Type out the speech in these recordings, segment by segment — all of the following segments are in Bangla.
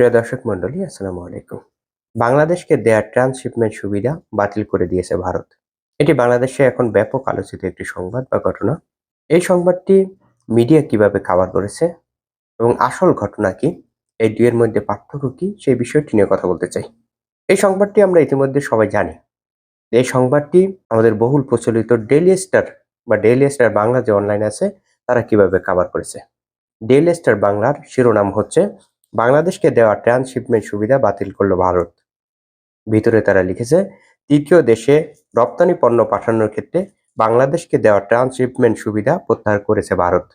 প্রিয় দর্শক মন্ডলী আসসালামু আলাইকুম। বাংলাদেশকে দেয়া ট্রান্সশিপমেন্ট সুবিধা বাতিল করে দিয়েছে ভারত। এটি বাংলাদেশে এখন ব্যাপক আলোচিত একটি সংবাদ বা ঘটনা। এই সংবাদটি মিডিয়া কীভাবে কাভার করেছে এবং আসল ঘটনা কি, এই দুইয়ের মধ্যে পার্থক্য কি, সেই বিষয়টি নিয়ে কথা বলতে চাই। এই সংবাদটি আমরা ইতিমধ্যে সবাই জানি। এই সংবাদটি আমাদের বহুল প্রচলিত ডেইলি স্টার বা ডেইলি স্টার বাংলা যে অনলাইন আছে, তারা কীভাবে কাভার করেছে। ডেইলি স্টার বাংলার শিরোনাম হচ্ছে বাংলাদেশকে দেওয়া ট্রান্সশিপমেন্ট সুবিধা বাতিল করল ভারত। ভিতরে তারা লিখেছে, তৃতীয় দেশে রপ্তানি পণ্য পাঠানোর ক্ষেত্রে বাংলাদেশকে দেওয়া ট্রান্সশিপমেন্ট সুবিধা প্রত্যাহার করেছে ভারত।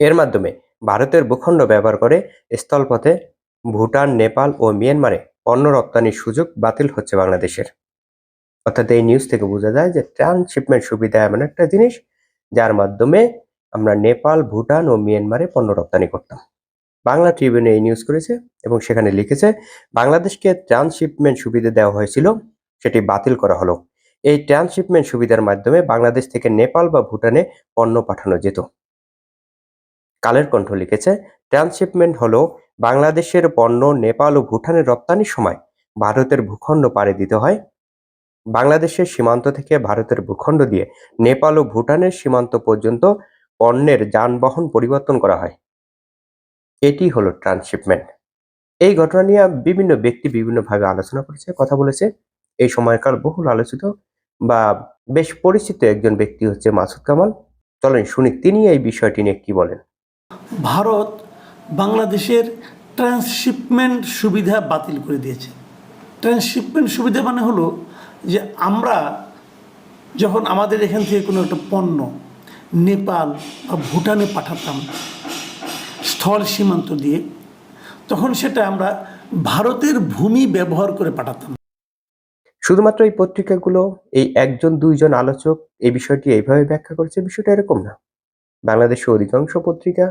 এর মাধ্যমে ভারতের ভূখণ্ড ব্যবহার করে স্থলপথে ভুটান, নেপাল ও মিয়ানমারে পণ্য রপ্তানির সুযোগ বাতিল হচ্ছে বাংলাদেশের। অর্থাৎ এই নিউজ থেকে বোঝা যায় যে ট্রান্সশিপমেন্ট সুবিধা এমন একটা জিনিস যার মাধ্যমে আমরা নেপাল, ভুটান ও মিয়ানমারে পণ্য রপ্তানি করতাম। বাংলা ট্রিবিউনে এই নিউজ করেছে এবং সেখানে লিখেছে, বাংলাদেশকে ট্রান্সশিপমেন্ট সুবিধা দেওয়া হয়েছিল, সেটি বাতিল করা হলো। এই ট্রান্সশিপমেন্ট সুবিধার মাধ্যমে বাংলাদেশ থেকে নেপাল বা ভুটানে পণ্য পাঠানো যেত। কালের কণ্ঠ লিখেছে, ট্রান্সশিপমেন্ট হলো বাংলাদেশের পণ্য নেপাল ও ভুটানের রপ্তানির সময় ভারতের ভূখণ্ড পাড়ি দিতে হয়। বাংলাদেশের সীমান্ত থেকে ভারতের ভূখণ্ড দিয়ে নেপাল ও ভুটানের সীমান্ত পর্যন্ত পণ্যের যানবাহন পরিবর্তন করা হয়। এটি হলো ট্রান্সশিপমেন্ট। এই ঘটনা নিয়ে বিভিন্ন ব্যক্তি বিভিন্নভাবে আলোচনা করেছে, কথা বলেছে। এই সময়কার বহুল আলোচিত বা বেশ পরিচিত একজন ব্যক্তি হচ্ছে মাসুদ কামাল। চলেন শুনি, তিনি এই বিষয়টি নিয়ে কি বলেন? ভারত বাংলাদেশের ট্রান্সশিপমেন্ট সুবিধা বাতিল করে দিয়েছে। ট্রান্সশিপমেন্ট সুবিধা মানে হলো যে আমরা যখন আমাদের এখান থেকে কোনো একটা পণ্য, নেপাল বা ভুটানে পাঠাতাম স্থল সীমান্ত দিয়ে, তখন সেটা আমরা ভারতের ভূমি ব্যবহার করে পাঠাতাম। শুধুমাত্র এই পত্রিকাগুলো, এই একজন, দুইজন আলোচক এই বিষয়টি এইভাবে ব্যাখ্যা করেছে, বিষয়টা এরকম না। বাংলাদেশের অধিকাংশ পত্রিকা,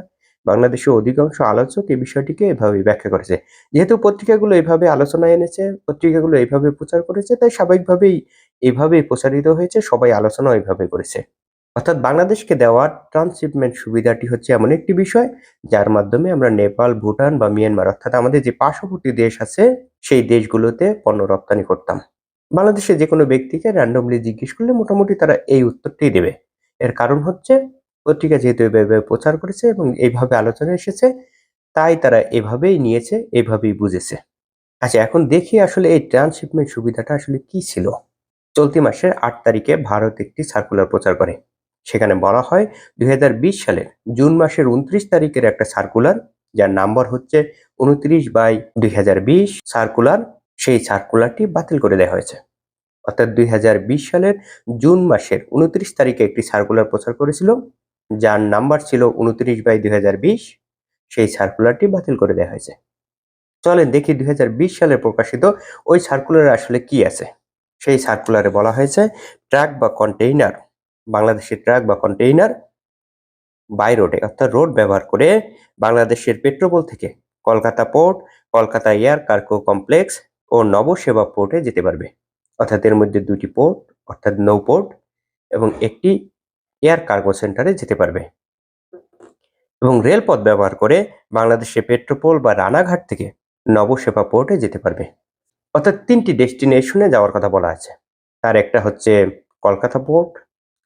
বাংলাদেশের অধিকাংশ আলোচক এই বিষয়টিকে এভাবে ব্যাখ্যা করেছে। যেহেতু পত্রিকাগুলো এভাবে আলোচনায় এনেছে, পত্রিকাগুলো এইভাবে প্রচার করেছে, তাই স্বাভাবিকভাবেই এভাবেই প্রচারিত হয়েছে, সবাই আলোচনা এইভাবে করেছে। অর্থাৎ বাংলাদেশকে দেওয়া ট্রান্সশিপমেন্ট সুবিধাটি হচ্ছে এমন একটি বিষয়, যার মাধ্যমে আমরা নেপাল, ভুটান বা মিয়ানমার, অর্থাৎ আমাদের যে পার্শ্ববর্তী দেশ আছে, সেই দেশগুলোতে পণ্য রপ্তানি করতাম। বাংলাদেশে যে কোনো ব্যক্তিকে র্যান্ডমলি জিজ্ঞেস করলে মোটামুটি তারা এই উত্তরটি দেবে। এর কারণ হচ্ছে, পত্রিকা যেহেতু এভাবে প্রচার করেছে এবং এইভাবে আলোচনা এসেছে, তাই তারা এভাবেই নিয়েছে, এভাবেই বুঝেছে। আচ্ছা এখন দেখি আসলে এই ট্রান্সশিপমেন্ট সুবিধাটা আসলে কি ছিল। চলতি মাসের আট তারিখে ভারত একটি সার্কুলার প্রচার করে। সেখানে বলা হয় দুই সালের জুন মাসের উনত্রিশ তারিখের একটা সার্কুলার যার নাম্বার হচ্ছে উনত্রিশ বাই দুই হাজার বিশ সার্কুলার সেই সার্কুলারটি বাতিল করে দেওয়া হয়েছে। অর্থাৎ দুই হাজার বিশ সালের জুন মাসের উনত্রিশ তারিখে একটি সার্কুলার প্রচার করেছিল, যার নাম্বার ছিল উনত্রিশ বাই দুই হাজার বিশ, সেই সার্কুলারটি বাতিল করে দেওয়া হয়েছে। চলেন দেখি দুই হাজার বিশ সালে প্রকাশিত ওই সার্কুলারে আসলে কি আছে। সেই সার্কুলারে বলা হয়েছে ট্রাক বা কন্টেইনার বাংলাদেশের ট্রাক বা কন্টেইনার বাই রোডে, অর্থাৎ রোড ব্যবহার করে বাংলাদেশের পেট্রোপোল থেকে Kolkata port, Kolkata air cargo complex ও নবসেবা পোর্টে যেতে পারবে। অর্থাৎ এর মধ্যে দুটি পোর্ট, অর্থাৎ নৌ পোর্ট এবং একটি এয়ার কার্গো সেন্টারে যেতে পারবে। এবং রেলপথ ব্যবহার করে বাংলাদেশের পেট্রোপোল বা রানাঘাট থেকে নবসেবা পোর্টে যেতে পারবে। অর্থাৎ তিনটি ডেস্টিনেশনে যাওয়ার কথা বলা আছে। তার একটা হচ্ছে Kolkata port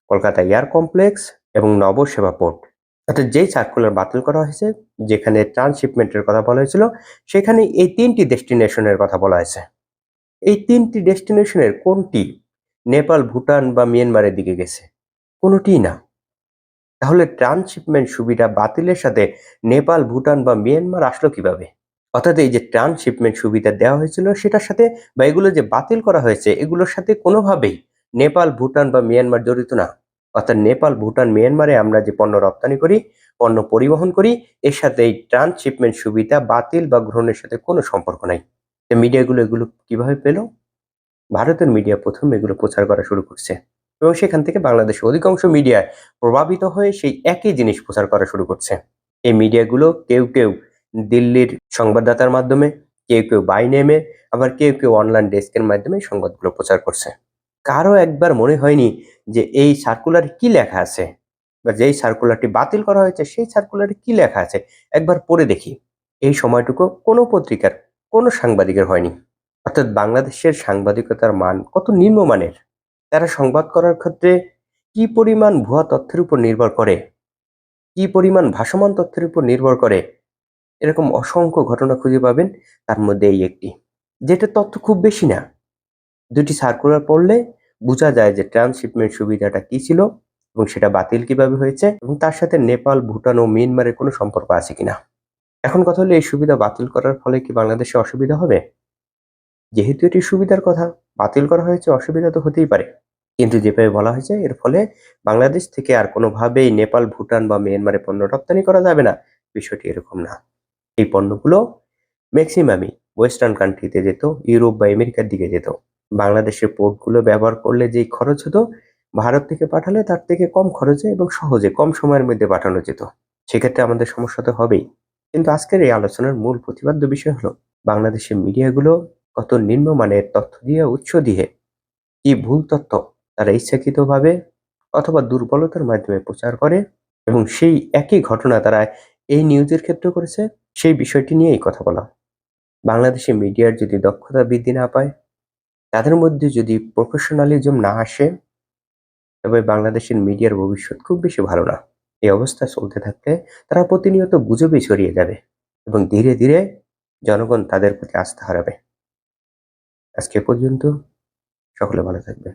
Kolkata air complex এবং নবসেবা পোর্ট। অর্থাৎ যেই সার্কুলার বাতিল করা হয়েছে, যেখানে ট্রান্সশিপমেন্টের কথা বলা হয়েছিল, সেখানে এই তিনটি ডেস্টিনেশনের কথা বলা হয়েছে। এই তিনটি ডেস্টিনেশনের কোনটি নেপাল, ভুটান বা মিয়ানমারের দিকে গেছে? কোনোটিই না। তাহলে ট্রান্সশিপমেন্ট সুবিধা বাতিলের সাথে নেপাল, ভুটান বা মিয়ানমার আসলো কীভাবে? অর্থাৎ এই যে ট্রান্সশিপমেন্ট সুবিধা দেওয়া হয়েছিল, সেটার সাথে বা এগুলো যে বাতিল করা হয়েছে, এগুলোর সাথে কোনোভাবেই নেপাল, ভুটান বা মিয়ানমার জড়িত না। অর্থাৎ নেপাল, ভুটান, মিয়ানমারে আমরা যে পণ্য রপ্তানি করি, পণ্য পরিবহন করি, এর সাথে এই ট্রান্সশিপমেন্ট সুবিধা বাতিল বা গ্রহণের সাথে কোনো সম্পর্ক নাই। তো মিডিয়াগুলো এগুলো কীভাবে পেল? ভারতের মিডিয়া প্রথম এগুলো প্রচার করা শুরু করছে। এবং সেখান থেকে বাংলাদেশের অধিকাংশ মিডিয়ায় প্রভাবিত হয়ে সেই একই জিনিস প্রচার করা শুরু করছে। এই মিডিয়াগুলো কেউ কেউ দিল্লির সংবাদদাতার মাধ্যমে, কেউ কেউ বাই নেমে, আবার কেউ কেউ অনলাইন ডেস্কের মাধ্যমে সংবাদগুলো প্রচার করছে। কারও একবার মনে হয়নি যে এই সার্কুলারে কি লেখা আছে বা যেই সার্কুলারটি বাতিল করা হয়েছে, সেই সার্কুলারে কি লেখা আছে? একবার পড়ে দেখি। এই সময়টুকু কোনো পত্রিকার, কোনো সাংবাদিকের হয়নি। অর্থাৎ বাংলাদেশের সাংবাদিকতার মান কত নিম্নমানের? তারা সংবাদ করার ক্ষেত্রে কি পরিমাণ ভুয়া তথ্যের উপর নির্ভর করে? কি পরিমাণ ভাসমান তথ্যের উপর নির্ভর করে? এরকম অসংখ্য ঘটনা খুঁজে পাবেন তার মধ্যে এই একটি। যেটা তথ্য খুব বেশি না। দুটি সার্কুলার পড়লে বোঝা যায় যে ট্রান্সশিপমেন্ট সুবিধাটা কি ছিল এবং সেটা বাতিল কীভাবে হয়েছে এবং তার সাথে নেপাল, ভুটান ও মিয়ানমারের কোনো সম্পর্ক আছে কিনা। এখন কথা হলো, এই সুবিধা বাতিল করার ফলে কি বাংলাদেশে অসুবিধা হবে? যেহেতু এটি সুবিধার কথা, বাতিল করা হয়েছে অসুবিধা তো হতেই পারে। কিন্তু যেভাবে বলা হয়েছে, এর ফলে বাংলাদেশ থেকে আর কোনোভাবেই নেপাল, ভুটান বা মিয়ানমারে পণ্য রপ্তানি করা যাবে না। বিষয়টি এরকম না। এই পণ্যগুলো ম্যাক্সিমামই ওয়েস্টার্ন কান্ট্রিতে যেত, ইউরোপ বা আমেরিকার দিকে যেত। বাংলাদেশের পোর্টগুলো ব্যবহার করলে যেই খরচ হতো, ভারত থেকে পাঠালে তার থেকে কম খরচে এবং সহজে কম সময়ের মধ্যে পাঠানো যেত। সেক্ষেত্রে আমাদের সমস্যা তো হবেই। কিন্তু আজকের এই আলোচনার মূল প্রতিপাদ্য বিষয় হলো, বাংলাদেশের মিডিয়াগুলো কত নিম্নমানের তথ্য দিয়ে, উৎস দিয়ে, কি ভুল তথ্য তারা ইচ্ছাকৃতভাবে অথবা দুর্বলতার মাধ্যমে প্রচার করে এবং সেই একই ঘটনা তারা এই নিউজের ক্ষেত্রে করেছে, সেই বিষয়টি নিয়েই কথা বলা। বাংলাদেশে মিডিয়ার যদি দক্ষতা বৃদ্ধি না পায় তাদের মধ্যে যদি প্রফেশনালিজম না আসে, তবে বাংলাদেশের মিডিয়ার ভবিষ্যৎ খুব বেশি ভালো না। এই অবস্থা চলতে থাকলে তারা প্রতিনিয়ত গুজবে ছড়িয়ে যাবে এবং ধীরে ধীরে জনগণ তাদের প্রতি আস্থা হারাবে। আজকে পর্যন্ত সকলে ভালো থাকবে